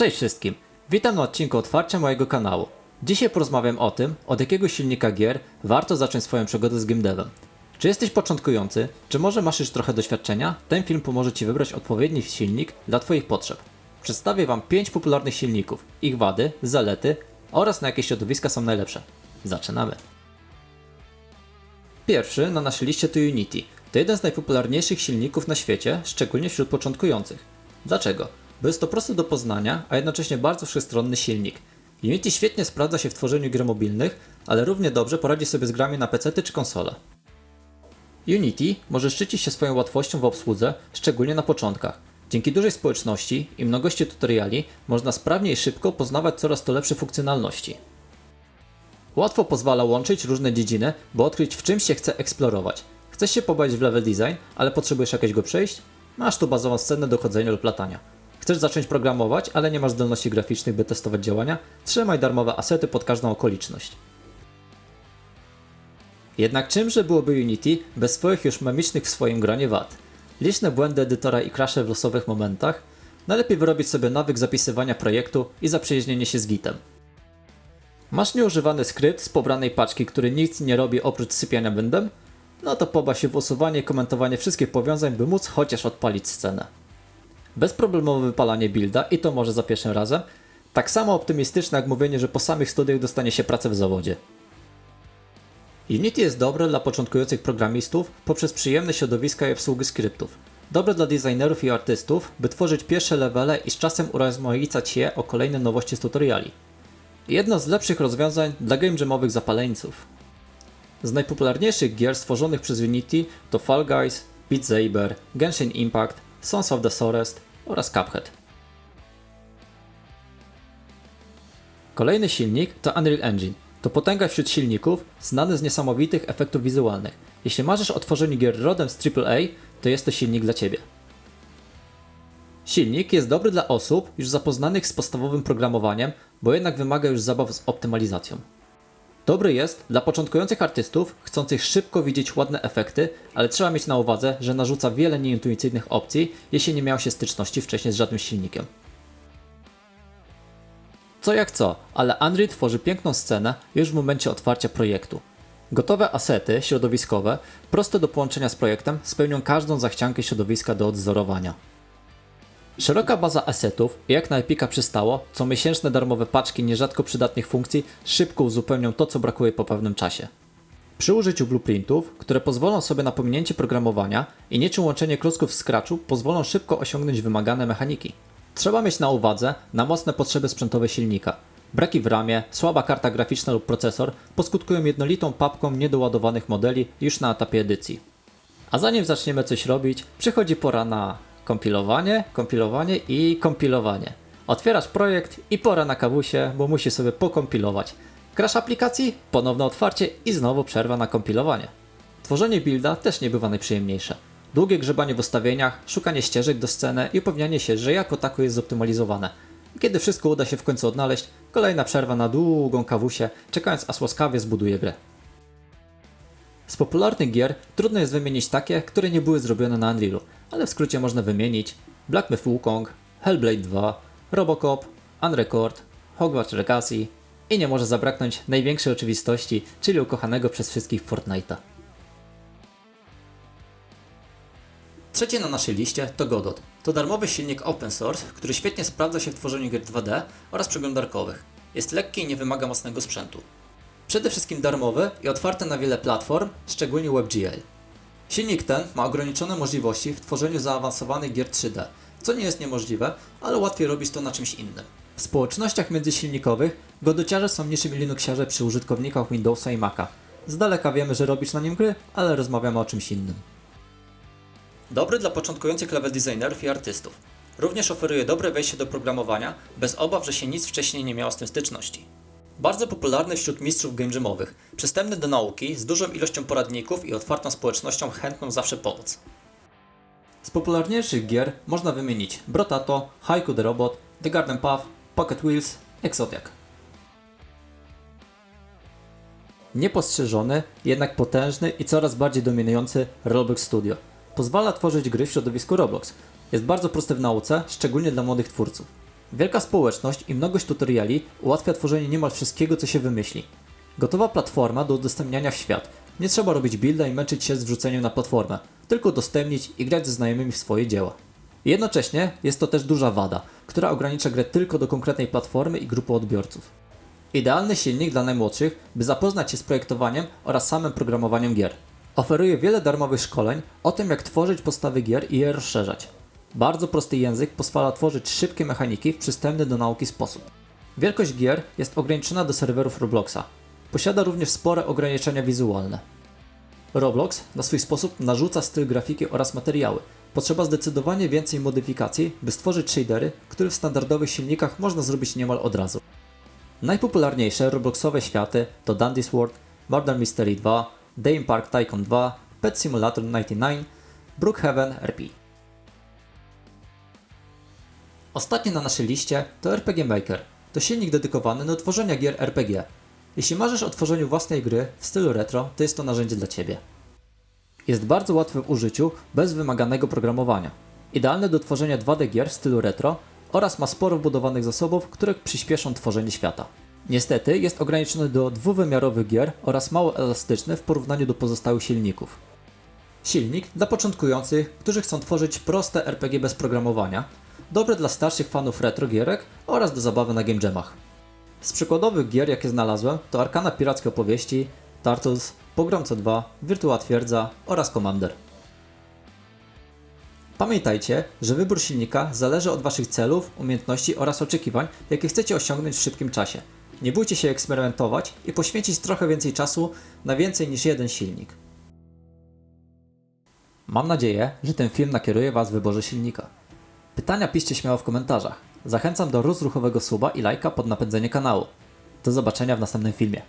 Cześć wszystkim! Witam na odcinku otwarcia mojego kanału. Dzisiaj porozmawiam o tym, od jakiego silnika gier warto zacząć swoją przygodę z game. Czy jesteś początkujący, czy może masz już trochę doświadczenia? Ten film pomoże Ci wybrać odpowiedni silnik dla Twoich potrzeb. Przedstawię Wam 5 popularnych silników, ich wady, zalety oraz na jakie środowiska są najlepsze. Zaczynamy! Pierwszy na naszej liście to Unity. To jeden z najpopularniejszych silników na świecie, szczególnie wśród początkujących. Dlaczego? Bo jest to prosty do poznania, a jednocześnie bardzo wszechstronny silnik. Unity świetnie sprawdza się w tworzeniu gier mobilnych, ale równie dobrze poradzi sobie z grami na PC czy konsole. Unity może szczycić się swoją łatwością w obsłudze, szczególnie na początkach. Dzięki dużej społeczności i mnogości tutoriali można sprawnie i szybko poznawać coraz to lepsze funkcjonalności. Łatwo pozwala łączyć różne dziedziny, by odkryć w czymś się chce eksplorować. Chcesz się pobawić w level design, ale potrzebujesz jakieś go przejść? Masz tu bazową scenę do chodzenia lub latania. Chcesz zacząć programować, ale nie masz zdolności graficznych, by testować działania? Trzymaj darmowe asety pod każdą okoliczność. Jednak czymże byłoby Unity bez swoich już memicznych w swoim gronie wad? Liczne błędy edytora i crashe w losowych momentach? Najlepiej wyrobić sobie nawyk zapisywania projektu i zaprzyjaźnienie się z gitem. Masz nieużywany skrypt z pobranej paczki, który nic nie robi oprócz sypiania będem? No to poba się w usuwanie i komentowanie wszystkich powiązań, by móc chociaż odpalić scenę. Bezproblemowe wypalanie builda i to może za pierwszym razem. Tak samo optymistyczne jak mówienie, że po samych studiach dostanie się pracę w zawodzie. Unity jest dobre dla początkujących programistów poprzez przyjemne środowiska i obsługi skryptów. Dobre dla designerów i artystów, by tworzyć pierwsze levele i z czasem urozmaicać je o kolejne nowości z tutoriali. Jedno z lepszych rozwiązań dla game jamowych zapaleńców. Z najpopularniejszych gier stworzonych przez Unity to Fall Guys, Beat Saber, Genshin Impact, Sons of the Forest oraz Cuphead. Kolejny silnik to Unreal Engine. To potęga wśród silników, znany z niesamowitych efektów wizualnych. Jeśli marzysz o tworzeniu gier rodem z AAA, to jest to silnik dla Ciebie. Silnik jest dobry dla osób już zapoznanych z podstawowym programowaniem, bo jednak wymaga już zabaw z optymalizacją. Dobry jest dla początkujących artystów, chcących szybko widzieć ładne efekty, ale trzeba mieć na uwadze, że narzuca wiele nieintuicyjnych opcji, jeśli nie miało się styczności wcześniej z żadnym silnikiem. Co jak co, ale Unreal tworzy piękną scenę już w momencie otwarcia projektu. Gotowe asety środowiskowe, proste do połączenia z projektem, spełnią każdą zachciankę środowiska do odzorowania. Szeroka baza asetów jak na Epika przystało, co miesięczne darmowe paczki nierzadko przydatnych funkcji szybko uzupełnią to, co brakuje po pewnym czasie. Przy użyciu blueprintów, które pozwolą sobie na pominięcie programowania i niczym łączenie klocków w Scratchu pozwolą szybko osiągnąć wymagane mechaniki. Trzeba mieć na uwadze na mocne potrzeby sprzętowe silnika. Braki w ramie, słaba karta graficzna lub procesor poskutkują jednolitą papką niedoładowanych modeli już na etapie edycji. A zanim zaczniemy coś robić, przychodzi pora na kompilowanie, kompilowanie i kompilowanie. Otwierasz projekt i pora na kawusie, bo musi sobie pokompilować. Grasz aplikacji, ponowne otwarcie i znowu przerwa na kompilowanie. Tworzenie builda też nie bywa najprzyjemniejsze. Długie grzebanie w ustawieniach, szukanie ścieżek do sceny i upewnianie się, że jako tako jest zoptymalizowane. Kiedy wszystko uda się w końcu odnaleźć, kolejna przerwa na długą kawusie, czekając aż łaskawie zbuduje grę. Z popularnych gier trudno jest wymienić takie, które nie były zrobione na Unrealu, ale w skrócie można wymienić Black Myth Wukong, Hellblade 2, Robocop, Unrecord, Hogwarts Legacy i nie może zabraknąć największej oczywistości, czyli ukochanego przez wszystkich Fortnite'a. Trzecie na naszej liście to Godot. To darmowy silnik open source, który świetnie sprawdza się w tworzeniu gier 2D oraz przeglądarkowych. Jest lekki i nie wymaga mocnego sprzętu. Przede wszystkim darmowy i otwarty na wiele platform, szczególnie WebGL. Silnik ten ma ograniczone możliwości w tworzeniu zaawansowanych gier 3D, co nie jest niemożliwe, ale łatwiej robić to na czymś innym. W społecznościach międzysilnikowych godociarze są niczym Linuxiarze przy użytkownikach Windowsa i Maca. Z daleka wiemy, że robisz na nim gry, ale rozmawiamy o czymś innym. Dobry dla początkujących level designerów i artystów. Również oferuje dobre wejście do programowania, bez obaw, że się nic wcześniej nie miało z tym styczności. Bardzo popularny wśród mistrzów game jamowych, przystępny do nauki, z dużą ilością poradników i otwartą społecznością chętną zawsze pomóc. Z popularniejszych gier można wymienić Brotato, Haiku the Robot, The Garden Path, Pocket Wheels, Exotiak. Niepostrzeżony, jednak potężny i coraz bardziej dominujący Roblox Studio. Pozwala tworzyć gry w środowisku Roblox. Jest bardzo prosty w nauce, szczególnie dla młodych twórców. Wielka społeczność i mnogość tutoriali ułatwia tworzenie niemal wszystkiego, co się wymyśli. Gotowa platforma do udostępniania w świat. Nie trzeba robić builda i męczyć się z wrzuceniem na platformę, tylko udostępnić i grać ze znajomymi w swoje dzieła. Jednocześnie jest to też duża wada, która ogranicza grę tylko do konkretnej platformy i grupy odbiorców. Idealny silnik dla najmłodszych, by zapoznać się z projektowaniem oraz samym programowaniem gier. Oferuje wiele darmowych szkoleń o tym, jak tworzyć podstawy gier i je rozszerzać. Bardzo prosty język pozwala tworzyć szybkie mechaniki w przystępny do nauki sposób. Wielkość gier jest ograniczona do serwerów Robloxa. Posiada również spore ograniczenia wizualne. Roblox na swój sposób narzuca styl grafiki oraz materiały. Potrzeba zdecydowanie więcej modyfikacji, by stworzyć shadery, które w standardowych silnikach można zrobić niemal od razu. Najpopularniejsze Robloxowe światy to Dandy's World, Murder Mystery 2, Theme Park Tycoon 2, Pet Simulator 99, Brookhaven RP. Ostatnie na naszej liście to RPG Maker. To silnik dedykowany do tworzenia gier RPG. Jeśli marzysz o tworzeniu własnej gry w stylu retro, to jest to narzędzie dla Ciebie. Jest bardzo łatwy w użyciu, bez wymaganego programowania. Idealny do tworzenia 2D gier w stylu retro oraz ma sporo wbudowanych zasobów, które przyspieszą tworzenie świata. Niestety jest ograniczony do dwuwymiarowych gier oraz mało elastyczny w porównaniu do pozostałych silników. Silnik dla początkujących, którzy chcą tworzyć proste RPG bez programowania, dobre dla starszych fanów retro gierek oraz do zabawy na game jamach. Z przykładowych gier, jakie znalazłem, to Arkana Pirackie Opowieści, Turtles, Pogromca 2, Wirtua Twierdza oraz Commander. Pamiętajcie, że wybór silnika zależy od Waszych celów, umiejętności oraz oczekiwań, jakie chcecie osiągnąć w szybkim czasie. Nie bójcie się eksperymentować i poświęcić trochę więcej czasu na więcej niż jeden silnik. Mam nadzieję, że ten film nakieruje Was w wyborze silnika. Pytania piszcie śmiało w komentarzach. Zachęcam do rozruchowego suba i lajka pod napędzenie kanału. Do zobaczenia w następnym filmie.